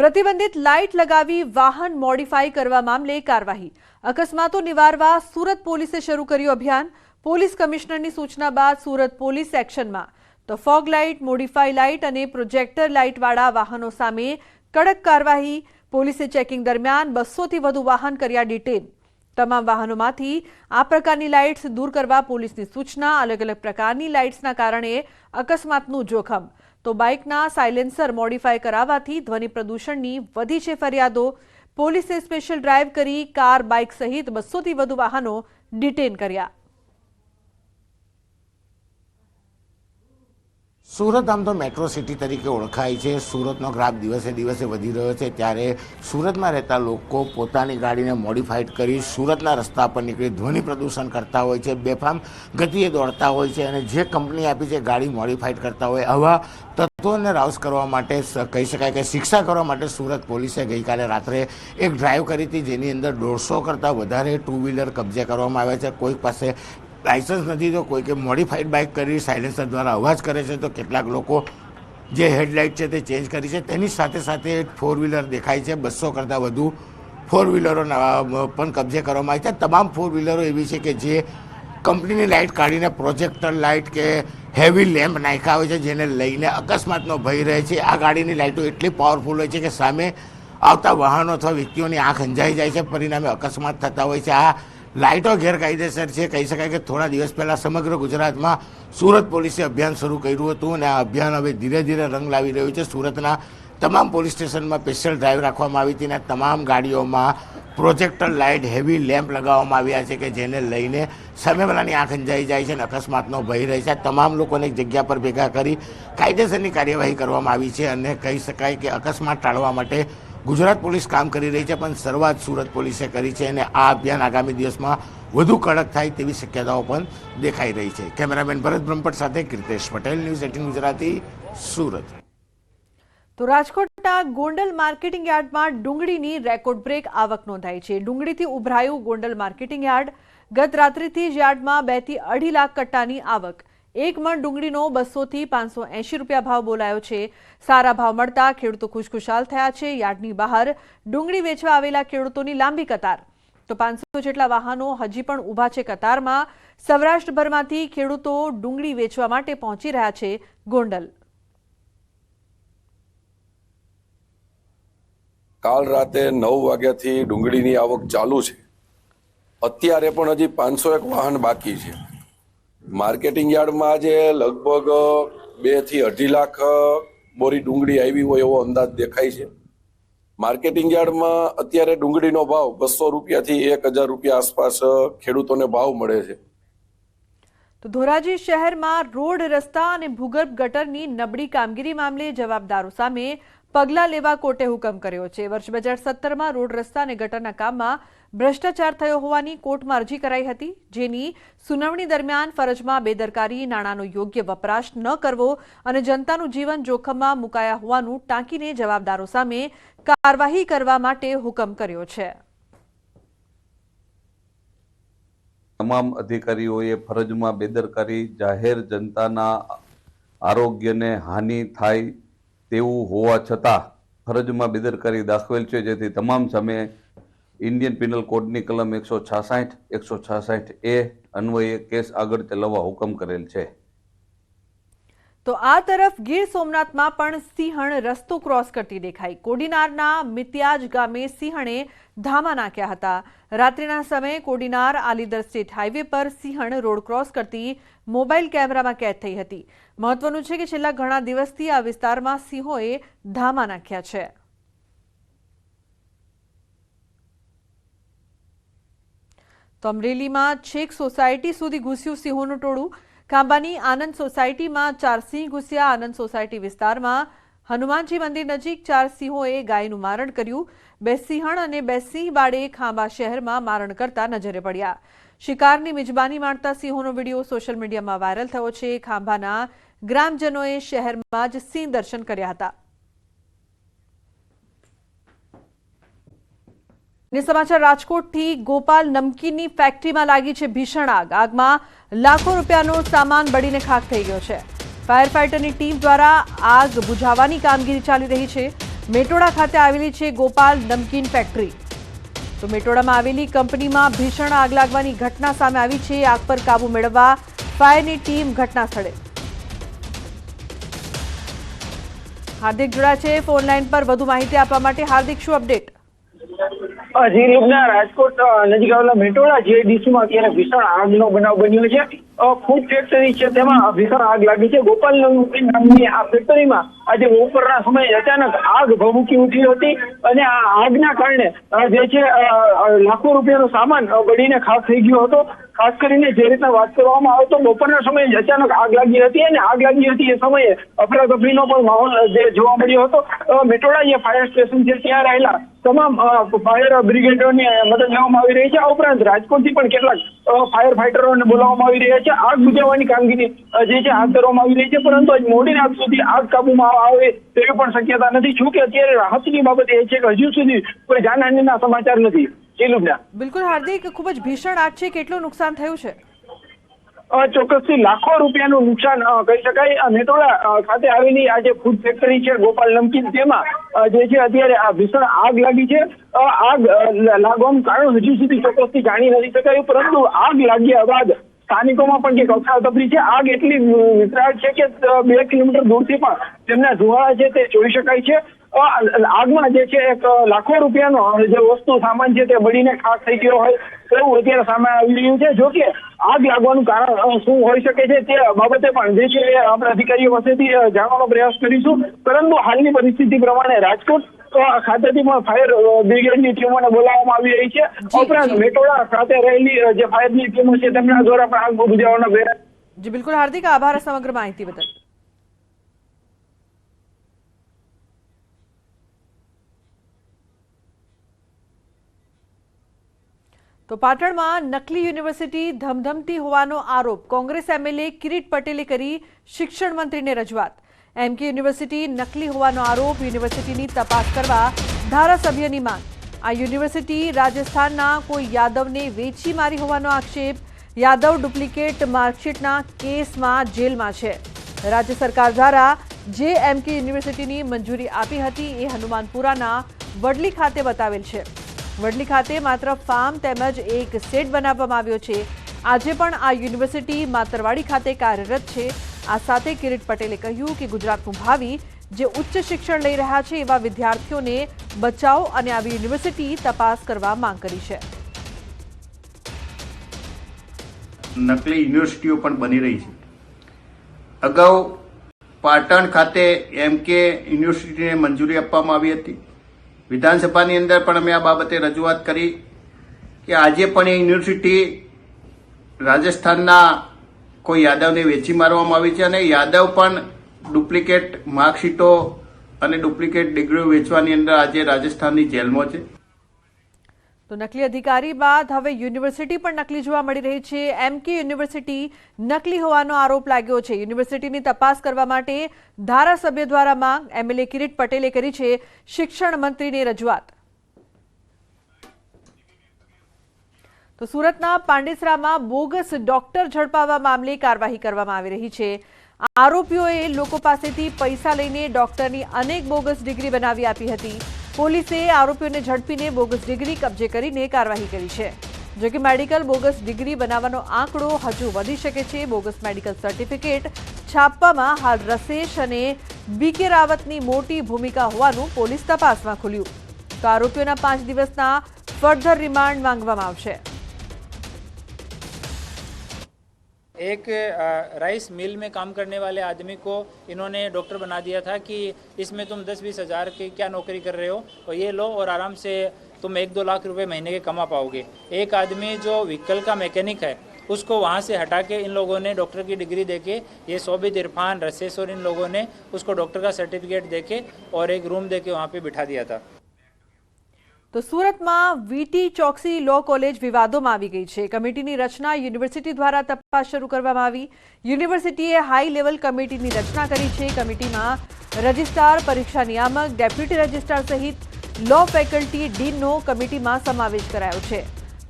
પ્રતિબંધિત લાઇટ લગાવી વાહન મોડિફાઈ કરવા મામલે કાર્યવાહી. અકસ્માતો નિવારવા સુરત પોલીસે શરૂ કર્યું અભિયાન. પોલીસ કમિશનરની સૂચના બાદ સુરત પોલીસ એક્શનમાં. તો ફોગ લાઇટ, મોડિફાઈ લાઇટ અને પ્રોજેક્ટર લાઇટવાળા વાહનો સામે કડક કાર્યવાહી. પોલીસે ચેકિંગ દરમિયાન બસોથી વધુ વાહન કર્યા ડિટેન. તમામ વાહનોમાંથી આ પ્રકારની લાઇટ્સ દૂર કરવા પોલીસની સૂચના અલગ અલગ પ્રકારની લાઇટ્સના કારણે અકસ્માતનું જોખમ. તો બાઇકના સાયલેન્સર મોડિફાય કરાવવાથી ધ્વનિ પ્રદૂષણની વધી છે ફરિયાદો. પોલીસે સ્પેશિયલ ડ્રાઈવ કરી કાર, બાઇક સહિત બસોથી વધુ વાહનો ડિટેન કર્યા. સુરત આમ તો મેટ્રો સિટી તરીકે ઓળખાય છે. સુરતનો ગ્રાફ દિવસે દિવસે વધી રહ્યો છે. ત્યારે સુરતમાં રહેતા લોકો પોતાની ગાડીને મોડિફાઈડ કરી સુરતના રસ્તા પર નીકળી ધ્વનિ પ્રદૂષણ કરતા હોય છે. બેફામ ગતિએ દોડતા હોય છે અને જે કંપની આપી છે ગાડી મોડિફાઈડ કરતા હોય આવા તત્વોને રાઉસ કરવા માટે કહી શકાય કે શિક્ષા કરવા માટે સુરત પોલીસે ગઈકાલે રાત્રે એક ડ્રાઈવ કરી હતી. જેની અંદર દોઢસો કરતાં વધારે ટુ વ્હીલર કબજે કરવામાં આવ્યા છે. કોઈક પાસે લાઇસન્સ નથી તો કોઈ કે મોડિફાઈડ બાઇક કરી સાયલેન્સર દ્વારા અવાજ કરે છે તો કેટલાક લોકો જે હેડલાઇટ છે તે ચેન્જ કરી છે. તેની સાથે સાથે ફોર વ્હીલર દેખાય છે, બસો કરતાં વધુ ફોર વ્હીલરો પણ કબજે કરવામાં આવી છે. તમામ ફોર વ્હીલરો એવી છે કે જે કંપનીની લાઇટ કાઢીને પ્રોજેક્ટર લાઇટ કે હેવી લેમ્પ નાખ્યા હોય છે, જેને લઈને અકસ્માતનો ભય રહે છે. આ ગાડીની લાઇટો એટલી પાવરફુલ હોય છે કે સામે આવતા વાહનો અથવા વ્યક્તિઓની આંખ અંજાઈ જાય છે, પરિણામે અકસ્માત થતા હોય છે. આ લાઇટો ગેરકાયદેસર છે. કહી શકાય કે થોડા દિવસ પહેલાં સમગ્ર ગુજરાતમાં સુરત પોલીસે અભિયાન શરૂ કર્યું હતું અને આ અભિયાન હવે ધીરે ધીરે રંગ લાવી રહ્યું છે. સુરતના તમામ પોલીસ સ્ટેશનમાં સ્પેશિયલ ડ્રાઈવ રાખવામાં આવી હતી અને તમામ ગાડીઓમાં પ્રોજેક્ટર લાઇટ, હેવી લેમ્પ લગાવવામાં આવ્યા છે કે જેને લઈને સામેવાળાની આંખ અંજાઈ જાય છે અને અકસ્માતનો ભય રહે છે. તમામ લોકોને એક જગ્યા પર ભેગા કરી કાયદેસરની કાર્યવાહી કરવામાં આવી છે અને કહી શકાય કે અકસ્માત ટાળવા માટે ગુજરાત પોલીસ કામ કરી રહી છે, પણ શરૂઆત સુરત પોલીસે કરી છે અને આ અભિયાન આગામી દિવસમાં વધુ કડક થાય તેવી શક્યતાઓ પણ દેખાઈ રહી છે. કેમેરામેન ભરત બ્રહ્મપટ સાથે કીર્તેશ પટેલ, ન્યૂઝ એટીન ગુજરાતી, સુરત. તો રાજકોટના ગોંડલ માર્કેટિંગ યાર્ડમાં ડુંગળીની રેકોર્ડ બ્રેક આવક નોંધાઈ છે. ડુંગળીથી ઉભરાયું ગોંડલ માર્કેટિંગ યાર્ડ ગત રાત્રિથી જ યાર્ડમાં બેથી અઢી લાખ કટ્ટાની આવક એક મણ ડુંગળીનો બસોથી પાંચસો એંશી રૂપિયા ભાવ બોલાયો છે. સારા ભાવ મળતા ખેડૂતો ખુશખુશાલ થયા છે. યાર્ડની બહાર ડુંગળી વેચવા આવેલા ખેડૂતોની લાંબી કતાર. તો પાંચસો જેટલા વાહનો હજી પણ ઊભા છે કતારમાં. સૌરાષ્ટ્રભરમાંથી ખેડૂતો ડુંગળી વેચવા માટે પહોંચી રહ્યા છે ગોંડલ. કાલ રાતે નવ વાગ્યાથી ડુંગળીની આવક ચાલુ છે. અત્યારે પણ હજી પાંચસો એક વાહન બાકી છે. માર્કેટિંગ યાર્ડમાં આજે લગભગ બેથી અઢી લાખ બોરી ડુંગળી આવી હોય એવો અંદાજ દેખાય છે. માર્કેટિંગ યાર્ડમાં અત્યારે ડુંગળીનો ભાવ બસો રૂપિયાથી એક હજાર રૂપિયા આસપાસ ખેડૂતોને ભાવ મળે છે. તો ધોરાજી શહેરમાં રોડ રસ્તા અને ભૂગર્ભ ગટરની નબળી કામગીરી મામલે જવાબદારો સામે પગલાં લેવા કોર્ટે હુકમ કર્યો છે. વર્ષ બે હજાર સત્તરમાં રોડ રસ્તા અને ગટરના કામમાં ભ્રષ્ટાચાર થયો હોવાની કોર્ટમાં અરજી કરાઈ હતી. જેની સુનાવણી દરમિયાન ફરજમાં બેદરકારી, નાણાંનો યોગ્ય વપરાશ ન કરવો અને જનતાનું જીવન જોખમમાં મુકાયા હોવાનું ટાંકીને જવાબદારો સામે કાર્યવાહી કરવા માટે હુકમ કર્યો છે. તમામ અધિકારીઓએ ફરજમાં બેદરકારી, જાહેર જનતાના આરોગ્યને હાનિ થાય તેવું હોવા છતાં ફરજમાં બેદરકારી દાખવેલ છે. જેથી તમામ સામે ઇન્ડિયન પિનલ કોડની કલમ એકસો છાસઠ એકસો છાસઠ એ અન્વયે કેસ આગળ ચલાવવા હુકમ કરેલ છે. તો આ તરફ ગીર સોમનાથમાં પણ સિંહણ રસ્તો ક્રોસ કરતી દેખાઈ. કોડીનારના મિત્યાજ ગામે સિંહણે ધામા નાખ્યા હતા. રાત્રિના સમયે કોડીનાર આલીદર સ્ટેટ હાઈવે પર સિંહણ રોડ ક્રોસ કરતી મોબાઈલ કેમેરામાં કેદ થઈ હતી. મહત્વનું છે કે છેલ્લા ઘણા દિવસથી આ વિસ્તારમાં સિંહોએ ધામા નાખ્યા છે. તો અમરેલીમાં છેક સોસાયટી સુધી ઘૂસ્યું સિંહોનું ટોળું. ખાંભાની આનંદ સોસાયટીમાં ચાર સિંહ ઘૂસ્યા. આનંદ સોસાયટી વિસ્તારમાં હનુમાનજી મંદિર નજીક ચાર સિંહોએ ગાયનું મારણ કર્યું. બે સિંહણ અને બે સિંહ બાળે ખાંભા શહેરમાં મારણ કરતા નજરે પડ્યા. શિકારની મિજબાની માણતા સિંહોનો વીડિયો સોશિયલ મીડિયામાં વાયરલ થયો છે. ખાંભાના ગ્રામજનોએ શહેરમાં જ સિંહ દર્શન કર્યા હતા. ને સમાચાર રાજકોટથી ગોપાલ નમકીનની ફેક્ટરીમાં લાગી છે ભીષણ આગ. આગમાં લાખો રૂપિયાનો સામાન બળીને ખાખ થઈ ગયો છે. ફાયર ફાઇટરની ટીમ દ્વારા આગ બુઝાવવાની કામગીરી ચાલી રહી છે. મેટોડા ખાતે આવેલી છે ગોપાલ નમકીન ફેક્ટરી. તો મેટોડામાં આવેલી કંપનીમાં ભીષણ આગ લાગવાની ઘટના સામે આવી છે. આગ પર કાબુ મેળવવા ફાયરની ટીમ ઘટના સ્થળે હાર્દિક જોડા છે. ફોન લાઈન પર વધુ માહિતી આપવા માટે હાર્દિક શું અપડેટ? જી રૂપના રાજકોટ નજીક આવેલા મેટોડા જીઆઈડીસીમાં અત્યારે ભીષણ આગનો બનાવ બન્યો છે ફૂડ ફેક્ટરી છે, તેમાં ભીષણ આગ લાગી છે. ગોપાલ નામની આ ફેક્ટરીમાં આજે બપોરના સમયે અચાનક આગ ભભૂકી ઉઠી હતી અને આ આગના કારણે જે છે લાખો રૂપિયાનો સામાન બળીને ખાસ થઈ ગયો હતો. ખાસ કરીને જે રીતના વાત કરવામાં આવે તો બપોરના સમયે અચાનક આગ લાગી હતી અને આગ લાગી હતી એ સમયે અફરાતફરીનો પણ માહોલ જે જોવા મળ્યો હતો. મેટોડા જે ફાયર સ્ટેશન છે ત્યાં રહેલા તમામ ફાયર બ્રિગેડોની મદદ લેવામાં આવી રહી છે. આ ઉપરાંત રાજકોટથી પણ કેટલાક ફાયર ફાઈટરોને બોલાવવામાં આવી રહ્યા છે. આગ બુજાવવાની કામગીરી જે છે, હાથ ધરવામાં આવી રહી છે. પરંતુ આજ મોડી રાત સુધી આગ કાબુમાં આવે તેવી પણ શક્યતા નથી. શું કે અત્યારે રાહતની બાબત એ છે કે હજુ સુધી કોઈ જાનહાનિના સમાચાર નથી. જી લુબના બિલકુલ હાર્દિક ખૂબ જ ભીષણ આગ છે. કેટલું નુકસાન થયું છે? ચોક્કસથી લાખો રૂપિયાનું નુકસાન કહી શકાય. આ ખાતે આવેલી આ જે ફૂડ ફેક્ટરી છે ગોપાલ નમકીન તેમાં જે છે અત્યારે આ ભીષણ આગ લાગી છે. આગ લાગવાનું કારણ હજુ સુધી ચોક્કસથી જાણી નથી શકાયું પરંતુ આગ લાગ્યા બાદ સ્થાનિકોમાં પણ કંઈક અફરાતફરી છે. આગ એટલી વિતરાળ છે કે બે કિલોમીટર દૂરથી પણ તેમના ધુવાળા છે તે જોઈ શકાય છે. આગમાં જે છે એક લાખો રૂપિયાનો જે વસ્તુ સામાન છે તે બળીને ખાક થઈ ગયો હોય એવું અત્યારે સામે આવી રહ્યું છે. જો કે આગ લાગવાનું કારણ શું હોઈ શકે છે તે બાબતે પણ જે છે આપણે અધિકારીઓ પાસેથી જાણવાનો પ્રયાસ કરીશું. પરંતુ હાલની પરિસ્થિતિ પ્રમાણે રાજકોટ ખાતેથી પણ ફાયર બ્રિગેડની ટીમોને બોલાવવામાં આવી રહી છે. ઉપરાંત. મેટોડા ખાતે રહેલી જે ફાયરની ટીમો છે તેમના દ્વારા પણ આગ બુજાવવાનો પ્રયાસ જી બિલકુલ. હાર્દિક આભાર સમગ્ર માહિતી બદલ. તો પાટણમાં નકલી યુનિવર્સિટી ધમધમતી હોવાનો આરોપ. કોંગ્રેસ એમએલએ કિરીટ પટેલે કરી શિક્ષણ મંત્રીને રજૂઆત. એમ કે યુનિવર્સિટી નકલી હોવાનો આરોપ, યુનિવર્સિટીની તપાસ કરવા ધારાસભ્યની માંગ. આ યુનિવર્સિટી રાજસ્થાનના કોઈ યાદવને વેચી મારી હોવાનો આક્ષેપ. યાદવ ડુપ્લિકેટ માર્કશીટના કેસમાં જેલમાં છે. રાજ્ય સરકાર દ્વારા જે એમ કે યુનિવર્સિટીની મંજૂરી આપી હતી એ હનુમાનપુરાના વડલી ખાતે બતાવેલ છે. વડલી ખાતે માત્ર ફાર્મ તેમજ એક સેટ બનાવવામાં આવ્યો છે. આજે પણ આ યુનિવર્સિટી માતરવાડી ખાતે કાર્યરત છે. આ સાથે કિરીટ પટેલે કહ્યું કે ગુજરાતનું ભાવિ જે ઉચ્ચ શિક્ષણ લઈ રહ્યા છે એવા વિદ્યાર્થીઓને બચાવો અને આવી યુનિવર્સિટી તપાસ કરવા માંગ કરી છે. નકલી યુનિવર્સિટીઓ પણ બની રહી છે. અગાઉ પાટણ ખાતે એમ કે યુનિવર્સિટીને મંજૂરી આપવામાં આવી હતી. વિધાનસભાની અંદર પણ અમે આ બાબતે રજૂઆત કરી કે આજે પણ એ યુનિવર્સિટી રાજસ્થાનના કોઈ યાદવને વેચી મારવામાં આવી છે અને યાદવ પણ ડુપ્લિકેટ માર્કશીટો અને ડુપ્લિકેટ ડિગ્રીઓ વેચવાની અંદર આજે રાજસ્થાનની જેલમાં છે. તો નકલી અધિકારી બાદ હવે યુનિવર્સિટી પણ નકલી જોવા મળી રહી છે. એમ કે યુનિવર્સિટી નકલી હોવાનો આરોપ લાગ્યો છે. યુનિવર્સિટીની તપાસ કરવા માટે ધારાસભ્ય દ્વારા માંગ એમએલએ કિરીટ પટેલે કરી છે શિક્ષણ મંત્રીની રજૂઆત. તો સુરતના પાંડેસરામાં બોગસ ડોક્ટર ઝડપાવવા મામલે કાર્યવાહી કરવામાં આવી રહી છે. આરોપીઓએ લોકો પાસેથી પૈસા લઈને ડોક્ટરની અનેક બોગસ ડિગ્રી બનાવી આપી હતી. પોલીસે આરોપીઓને ઝડપીને બોગસ ડિગ્રી કબજે કરીને કાર્યવાહી કરી છે. જોકે મેડિકલ બોગસ ડિગ્રી બનાવવાનો આંકડો હજુ વધી શકે છે. બોગસ મેડિકલ સર્ટિફિકેટ છાપવામાં હાલ રસેશ અને બીકે રાવતની મોટી ભૂમિકા હોવાનું પોલીસ તપાસમાં ખુલ્યું. તો આરોપીઓના પાંચ દિવસના ફર્ધર રિમાન્ડ માંગવામાં આવશે. एक राइस मिल में काम करने वाले आदमी को इन्होंने डॉक्टर बना दिया था कि इसमें तुम दस बीस हज़ार की क्या नौकरी कर रहे हो और ये लो और आराम से तुम एक दो लाख रुपए महीने के कमा पाओगे। एक आदमी जो व्हीकल का मैकेनिक है, उसको वहाँ से हटा के इन लोगों ने डॉक्टर की डिग्री देके, ये सोबित इरफान रसेस और इन लोगों ने उसको डॉक्टर का सर्टिफिकेट देके और एक रूम देके वहाँ पे बिठा दिया था। તો સુરતમાં વીટી ચોકસી લો કોલેજ વિવાદોમાં આવી ગઈ છે. કમિટીની રચના યુનિવર્સિટી દ્વારા તપાસ શરૂ કરવામાં આવી. યુનિવર્સિટીએ હાઈ લેવલ કમિટીની રચના કરી છે. કમિટીમાં રજિસ્ટ્રાર, પરીક્ષા નિયામક, ડેપ્યુટી રજિસ્ટ્રાર સહિત લો ફેકલ્ટી ડીનનો કમિટીમાં સમાવેશ કરાયો છે.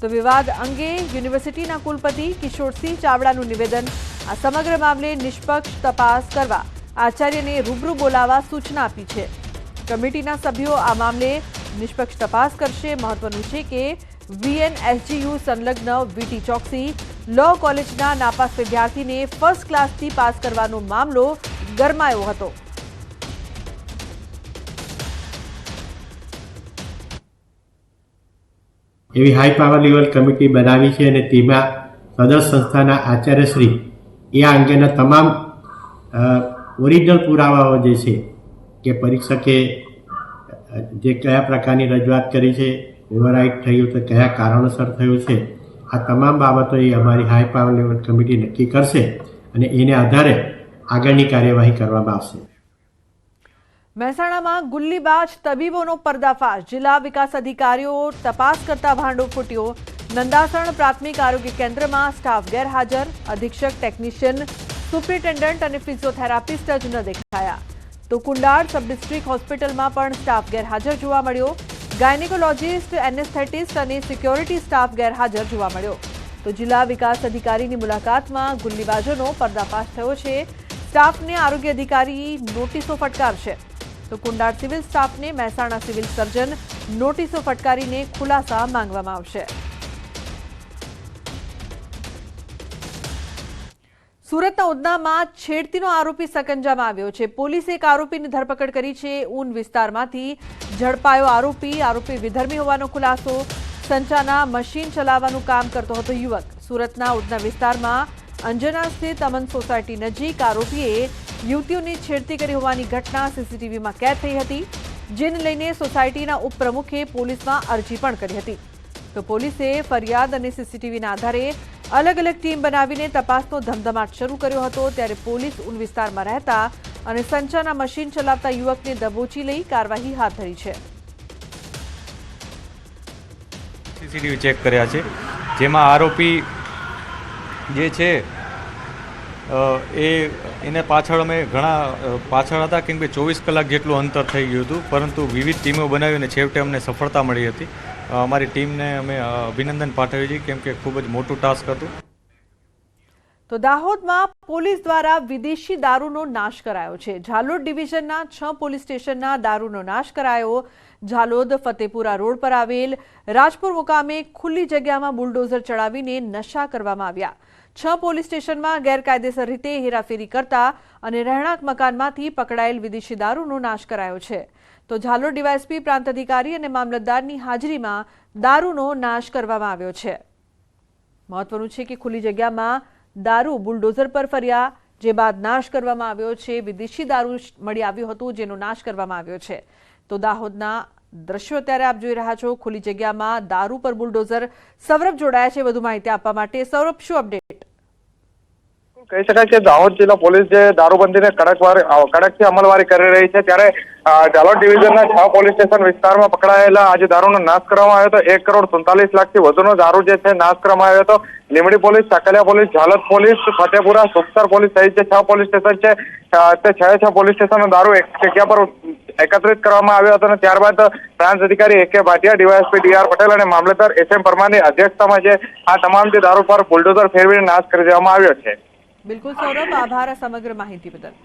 તો વિવાદ અંગે યુનિવર્સિટીના કુલપતિ કિશોરસિંહ ચાવડાનું નિવેદન. આ સમગ્ર મામલે નિષ્પક્ષ તપાસ કરવા આચાર્યને રૂબરૂ બોલાવવા સૂચના આપી છે. કમિટીના સભ્યો આ મામલે નિષ્પક્ષ તપાસ કરશે. મહત્વનું છે કે વીએનએસજીયુ સંલગ્ન વીટી ચોકસી લો કોલેજના નાપાસ વિદ્યાર્થીને ફર્સ્ટ ક્લાસથી પાસ કરવાનો મામલો ગરમાયો હતો. એવી હાઈ પાવર લેવલ કમિટી બનાવી છે અને તેમાં સદર સંસ્થાના આચાર્યશ્રી એ અંગેના તમામ ઓરિજિનલ પુરાવાઓ જે છે કે પરીક્ષકે જે કયા પ્રકારની રજૂઆત કરી છે ઓવરરાઇટ થયું તો કયા કારણોસર થયું છે, આ તમામ બાબતો એ અમારી હાઈ પાવર લેવલ કમિટી નક્કી કરશે અને એને આધારે આગળની કાર્યવાહી કરવામાં આવશે. મહેસાણામાં ગુલ્લીબાજ તબીબોનો પર્દાફાશ. જિલ્લા વિકાસ અધિકારીઓ તપાસ કરતા ભાંડો ફૂટ્યો. નંદાસણ પ્રાથમિક આરોગ્ય કેન્દ્રમાં સ્ટાફ ગેરહાજર. અધિક્ષક ટેકનિશિયન, સુપ્રિન્ટેન્ડન્ટ અને ફિઝિયોથેરાપિસ્ટ જ ન દેખાયા. તો કુંડાળ સબ ડિસ્ટ્રિક્ટ હોસ્પિટલમાં પણ સ્ટાફ ગેરહાજર જોવા મળ્યો. ગાયનેકોલોજીસ્ટ, એનેસ્થેટિસ્ટ અને સિક્યોરિટી સ્ટાફ ગેરહાજર જોવા મળ્યો. તો જિલ્લા વિકાસ અધિકારીની મુલાકાતમાં ગુલ્લીબાજોનો પર્દાફાશ થયો છે. સ્ટાફને આરોગ્ય અધિકારી નોટિસો ફટકારશે. તો કુંડાળ સિવિલ સ્ટાફને મહેસાણા સિવિલ સર્જન નોટિસો ફટકારીને ખુલાસા માંગવામાં આવશે. સુરતના ઉદનામાં છેડતીનો આરોપી સકંજામાં આવ્યો છે. પોલીસે એક આરોપીની ધરપકડ કરી છે. ઊન વિસ્તારમાંથી ઝડપાયો આરોપી. આરોપી વિધર્મી હોવાનો ખુલાસો. સંચાના મશીન ચલાવવાનું કામ કરતો હતો યુવક. સુરતના ઉદના વિસ્તારમાં અંજના સ્થિત અમન સોસાયટી નજીક આરોપીએ યુવતીઓની છેડતી કરી હોવાની ઘટના સીસીટીવીમાં કેદ થઈ હતી, જેને લઈને સોસાયટીના ઉપપ્રમુખે પોલીસમાં અરજી પણ કરી હતી. તો પોલીસે ફરિયાદ અને સીસીટીવીના આધારે અલગ અલગ ટીમ બનાવીને તપાસનો ધમધમાટ શરૂ કર્યો હતો ત્યારે પોલીસ ઉન વિસ્તારમાં રહેતા અને સંચાના મશીન ચલાવતા યુવકને દબોચી લઈ કાર્યવાહી હાથ ધરી છે. સીસીટીવી ચેક કર્યા છે. જેમાં આરોપી જે છે એ એને પાછળ અમે ઘણા પાછળ હતા, કેમ કે ચોવીસ કલાક જેટલું અંતર થઈ ગયું હતું, પરંતુ વિવિધ ટીમો બનાવી અને છેવટે અમને સફળતા મળી હતી. અમારી ટીમને અમે અભિનંદન પાઠવીએ છીએ, કેમ કે ખૂબ જ મોટું ટાસ્ક હતું. તો દાહોદમાં પોલીસ દ્વારા વિદેશી દારૂનો નાશ કરાયો છે. ઝાલોદ ડિવિઝનના છ પોલીસ સ્ટેશનના દારૂનો નાશ કરાયો. ઝાલોદ ફતેપુરા રોડ પર આવેલ રાજપુર મુકામે ખુલ્લી જગ્યામાં બુલડોઝર ચડાવીને નશા કરવામાં આવ્યા. છ પોલીસ સ્ટેશનમાં ગેરકાયદેસર રીતે હેરાફેરી કરતા અને રહેણાંક મકાનમાંથી પકડાયેલ વિદેશી દારૂનો નાશ કરાયો છે. તો ઝાલોદ ડીવાયએસપી પ્રાંત અધિકારી અને મામલતદારની હાજરીમાં દારૂનો નાશ કરવામાં આવ્યો છે. મહત્વનું છે કે ખુલ્લી જગ્યામાં દારૂ બુલડોઝર પર ફર્યા, જે બાદ નાશ કરવામાં આવ્યો છે. વિદેશી દારૂ મળી આવ્યું હતું, જેનો નાશ કરવામાં આવ્યો છે. તો દાહોદના દ્રશ્યો અત્યારે આપ જોઈ રહ્યા છો. ખુલ્લી જગ્યામાં દારૂ પર બુલડોઝર સૌરભ જોડાયા છે. વધુ માહિતી આપવા માટે સૌરભ, શું અપડેટ કહી શકાય કે દાહોદ જિલ્લા પોલીસ જે દારૂબંધીને કડક કડકથી અમલવારી કરી રહી છે ત્યારે અ, ડિવિઝનના છ પોલીસ સ્ટેશન વિસ્તારમાં પકડાયેલા આજે દારૂનો નાશ કરવામાં આવ્યો હતો. એક કરોડ સુડતાલીસ લાખથી વધુનો દારૂ જે છે નાશ કરવામાં આવ્યો હતો. Limdi police Sakaliya police Jhalod police Fatepura Sukhsar police સહિત જે છ પોલીસ સ્ટેશન છે તે છ છ પોલીસ સ્ટેશનનો દારૂ એક જગ્યા પર એકત્રિત કરવામાં આવ્યો હતો અને ત્યારબાદ પ્રાંત અધિકારી A K Bhatia DYSP D R Patel અને મામલતદાર એસ એમ પરમારની અધ્યક્ષતામાં જે આ તમામ જે દારૂ પર બુલડોઝર ફેરવીને નાશ કરી દેવામાં આવ્યો છે. બિલકુલ સૌરભ આભાર આ સમગ્ર માહિતી બદલ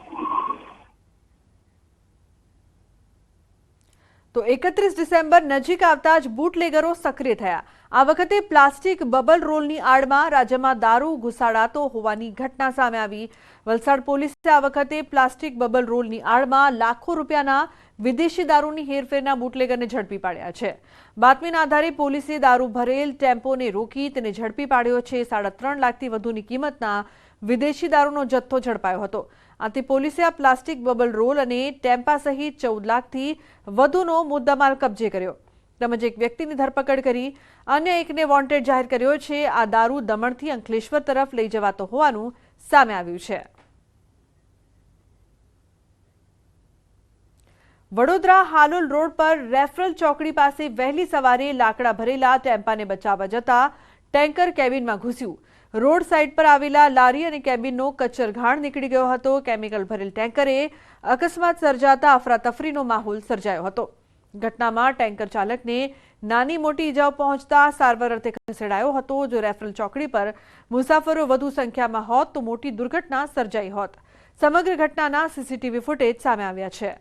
તો એકત્રીસ ડિસેમ્બર નજીક આવતા જ બુટલેગરો સક્રિય થયા આ વખતે પ્લાસ્ટિક બબલ રોલની આડમાં રાજ્યમાં દારૂ ઘુસાડાતો હોવાની ઘટના સામે આવી. વલસાડ પોલીસે આ વખતે પ્લાસ્ટિક બબલ રોલની આડમાં લાખો રૂપિયાના વિદેશી દારૂની હેરફેરના બુટલેગરને ઝડપી પાડ્યા છે. બાતમીના આધારે પોલીસે દારૂ ભરેલ ટેમ્પોને રોકી તેને ઝડપી પાડ્યો છે. સાડા ત્રણ લાખથી વધુની કિંમતના વિદેશી દારૂનો જથ્થો ઝડપાયો હતો. આથી પોલીસે આ પ્લાસ્ટિક બબલ રોલ અને ટેમ્પા સહિત ચૌદ લાખથી વધુનો મુદ્દામાલ કબજે કર્યો. તેમજ એક વ્યક્તિની ધરપકડ કરી અન્ય એકને વોન્ટેડ જાહેર કર્યો છે. આ દારૂ દમણથી અંકલેશ્વર તરફ લઈ જવાતો હોવાનું સામે આવ્યું છે. વડોદરા હાલોલ રોડ પર રેફરલ ચોકડી પાસે વહેલી સવારે લાકડા ભરેલા, ટેમ્પાને બચાવવા જતા ટેન્કર કેબિનમાં ઘૂસ્યું. રોડ સાઇડ પર આવેલા લારી અને કેબિનનો કચ્છરઘાણ નીકળી ગયો હતો. કેમિકલ ભરેલ ટેન્કરે અકસ્માત સર્જાતા અફરાતફરીનો માહોલ સર્જાયો હતો. ઘટનામાં ટેન્કર ચાલકને નાની મોટી ઇજાઓ પહોંચતા સારવાર અર્થે ખસેડાયો હતો. જો રેફરલ ચોકડી પર મુસાફરો વધુ સંખ્યામાં હોત તો મોટી દુર્ઘટના સર્જાઈ હોત. સમગ્ર ઘટનાના સીસીટીવી ફૂટેજ સામે આવ્યા છે.